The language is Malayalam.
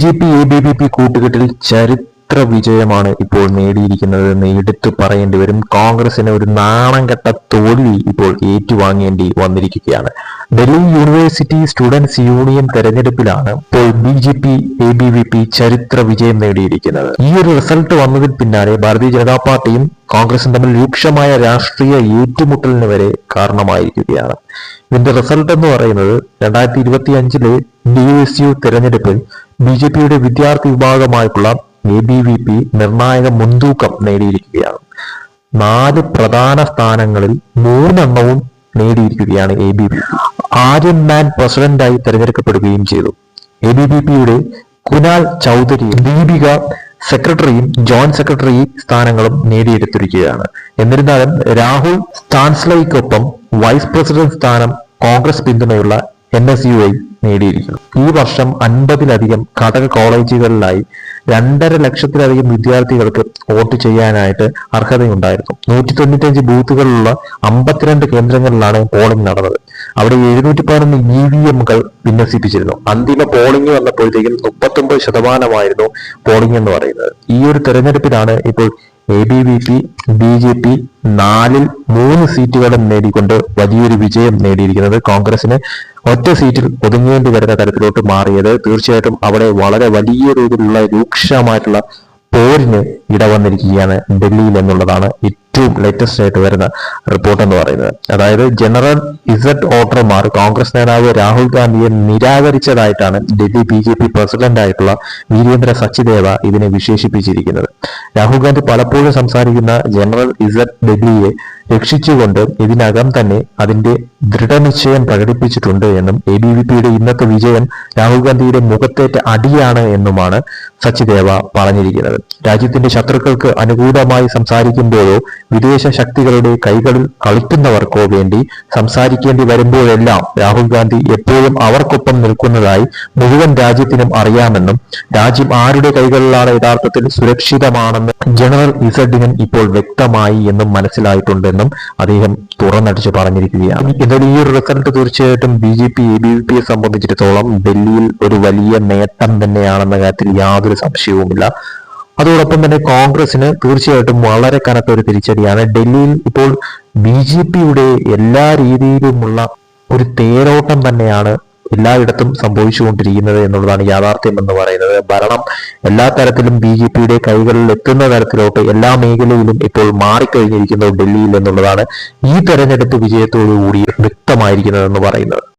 J P A B V P കൂട്ടുകെട്ടിൽ ചരിത്ര വിജയമാണ് ഇപ്പോൾ നേടിയിരിക്കുന്നത് എന്ന് എടുത്തു പറയേണ്ടി വരും. കോൺഗ്രസിന് ഒരു നാണം കെട്ട തോൽവി ഇപ്പോൾ ഏറ്റുവാങ്ങേണ്ടി വന്നിരിക്കുകയാണ്. ഡൽഹി യൂണിവേഴ്സിറ്റി സ്റ്റുഡൻസ് യൂണിയൻ തെരഞ്ഞെടുപ്പിലാണ് ഇപ്പോൾ B J P A B V P ചരിത്ര വിജയം നേടിയിരിക്കുന്നത്. ഈ ഒരു റിസൾട്ട് വന്നതിന് പിന്നാലെ ഭാരതീയ ജനതാ പാർട്ടിയും കോൺഗ്രസും തമ്മിൽ രൂക്ഷമായ രാഷ്ട്രീയ ഏറ്റുമുട്ടലിന് വരെ കാരണമായിരിക്കുകയാണ്. ഇതിന്റെ റിസൾട്ട് എന്ന് പറയുന്നത് രണ്ടായിരത്തി ഇരുപത്തി അഞ്ചിലെ ഡി എസ് യു തെരഞ്ഞെടുപ്പിൽ ബി ജെ പിയുടെ വിദ്യാർത്ഥി വിഭാഗമായിട്ടുള്ള എ ബി വി പി നിർണായക മുൻതൂക്കം നേടിയിരിക്കുകയാണ്. നാല് പ്രധാന സ്ഥാനങ്ങളിൽ മൂന്നെണ്ണവും നേടിയിരിക്കുകയാണ് A B P. Aryan Mann പ്രസിഡന്റായി തെരഞ്ഞെടുക്കപ്പെടുകയും ചെയ്തു. എ ബി ബി പിയുടെ കുനാൽ ചൗധരി ദീപിക സെക്രട്ടറിയും ജോയിന്റ് സെക്രട്ടറി സ്ഥാനങ്ങളും നേടിയെടുത്തിരിക്കുകയാണ്. എന്നിരുന്നാലും രാഹുൽ സ്റ്റാൻസ്ലൈക്കൊപ്പം വൈസ് പ്രസിഡന്റ് സ്ഥാനം കോൺഗ്രസ് പിന്തുണയുള്ള എൻ എസ് യു ഐ നേടിയിരിക്കുന്നു ഈ വർഷം അൻപതിലധികം ഘടക കോളേജുകളിലായി രണ്ടര ലക്ഷത്തിലധികം വിദ്യാർത്ഥികൾക്ക് വോട്ട് ചെയ്യാനായിട്ട് അർഹതയുണ്ടായിരുന്നു. നൂറ്റി തൊണ്ണൂറ്റഞ്ച് ബൂത്തുകളിലുള്ള അമ്പത്തിരണ്ട് കേന്ദ്രങ്ങളിലാണ് പോളിംഗ് നടന്നത്. അവിടെ എഴുന്നൂറ്റി പതിനൊന്ന് ഇ വി എമ്മുകൾ വിന്യസിപ്പിച്ചിരുന്നു. അന്തിമ പോളിംഗ് വന്നപ്പോഴത്തേക്കും മുപ്പത്തൊമ്പത് ശതമാനമായിരുന്നു പോളിംഗ് എന്ന് പറയുന്നത്. ഈ ഒരു തെരഞ്ഞെടുപ്പിലാണ് ഇപ്പോൾ A B V P B J P നാലിൽ മൂന്ന് സീറ്റുകളും നേടിക്കൊണ്ട് വലിയൊരു വിജയം നേടിയിരിക്കുന്നത് കോൺഗ്രസിന് ഒറ്റ സീറ്റിൽ ഒതുങ്ങേണ്ടി വരുന്ന തരത്തിലോട്ട് മാറിയത്. തീർച്ചയായിട്ടും അവിടെ വളരെ വലിയ രീതിയിലുള്ള രൂക്ഷമായിട്ടുള്ള പോരിന് ഇടവന്നിരിക്കുകയാണ് ഡൽഹിയിൽ എന്നുള്ളതാണ് ഏറ്റവും ലേറ്റസ്റ്റ് ആയിട്ട് വരുന്ന റിപ്പോർട്ട് എന്ന് പറയുന്നത്. അതായത് ജനറൽ ഇസഡ് ഓട്ടർമാർ കോൺഗ്രസ് നേതാവ് രാഹുൽ ഗാന്ധിയെ നിരാകരിച്ചതായിട്ടാണ് Delhi B J P president ആയിട്ടുള്ള വീരേന്ദ്ര സച്ചിദേവ ഇതിനെ വിശേഷിപ്പിച്ചിരിക്കുന്നത്. രാഹുൽ ഗാന്ധി പലപ്പോഴും സംസാരിക്കുന്ന ജനറൽ ഇസഡ് ഡൽഹിയെ രക്ഷിച്ചുകൊണ്ട് ഇതിനകം തന്നെ അതിന്റെ ദൃഢനിശ്ചയം പ്രകടിപ്പിച്ചിട്ടുണ്ട് എന്നും എ ബി വി പിയുടെ ഇന്നത്തെ വിജയം രാഹുൽ ഗാന്ധിയുടെ മുഖത്തേറ്റ അടിയാണ് എന്നുമാണ് സച്ചിദേവ പറഞ്ഞിരിക്കുന്നത്. രാജ്യത്തിന്റെ ശത്രുക്കൾക്ക് അനുകൂലമായി സംസാരിക്കുമ്പോഴോ വിദേശ ശക്തികളുടെ കൈകളിൽ കളിക്കുന്നവർക്കോ വേണ്ടി സംസാരിക്കേണ്ടി വരുമ്പോഴെല്ലാം രാഹുൽ ഗാന്ധി എപ്പോഴും അവർക്കൊപ്പം നിൽക്കുന്നതായി മുഴുവൻ രാജ്യത്തിനും അറിയാമെന്നും രാജ്യം ആരുടെ കൈകളിലാണ് യഥാർത്ഥത്തിൽ സുരക്ഷിതമാണെന്ന് ജനറൽ ഇസഡിനും ഇപ്പോൾ വ്യക്തമായി എന്നും മനസ്സിലായിട്ടുണ്ടെന്നും അദ്ദേഹം തുറന്നടിച്ച് പറഞ്ഞിരിക്കുകയാണ്. എന്നാൽ ഈ ഒരു റിസൾട്ട് തീർച്ചയായിട്ടും B J P A B V പിയെ സംബന്ധിച്ചിടത്തോളം ഡൽഹിയിൽ ഒരു വലിയ നേട്ടം തന്നെയാണെന്ന കാര്യത്തിൽ യാതൊരു സംശയവുമില്ല. അതോടൊപ്പം തന്നെ കോൺഗ്രസിന് തീർച്ചയായിട്ടും വളരെ കനത്ത ഒരു തിരിച്ചടിയാണ്. ഡൽഹിയിൽ ഇപ്പോൾ ബി ജെ പിയുടെ എല്ലാ രീതിയിലുമുള്ള ഒരു തേരോട്ടം തന്നെയാണ് എല്ലായിടത്തും സംഭവിച്ചുകൊണ്ടിരിക്കുന്നത് എന്നുള്ളതാണ് യാഥാർത്ഥ്യം എന്ന് പറയുന്നത്. ഭരണം എല്ലാ തരത്തിലും ബി ജെ പിയുടെ കൈകളിൽ എത്തുന്ന തരത്തിലോട്ട് എല്ലാ മേഖലയിലും ഇപ്പോൾ മാറിക്കഴിഞ്ഞിരിക്കുന്നത് ഡൽഹിയിൽ എന്നുള്ളതാണ് ഈ തെരഞ്ഞെടുപ്പ് വിജയത്തോടു കൂടി വ്യക്തമായിരിക്കുന്നത് എന്ന് പറയുന്നത്.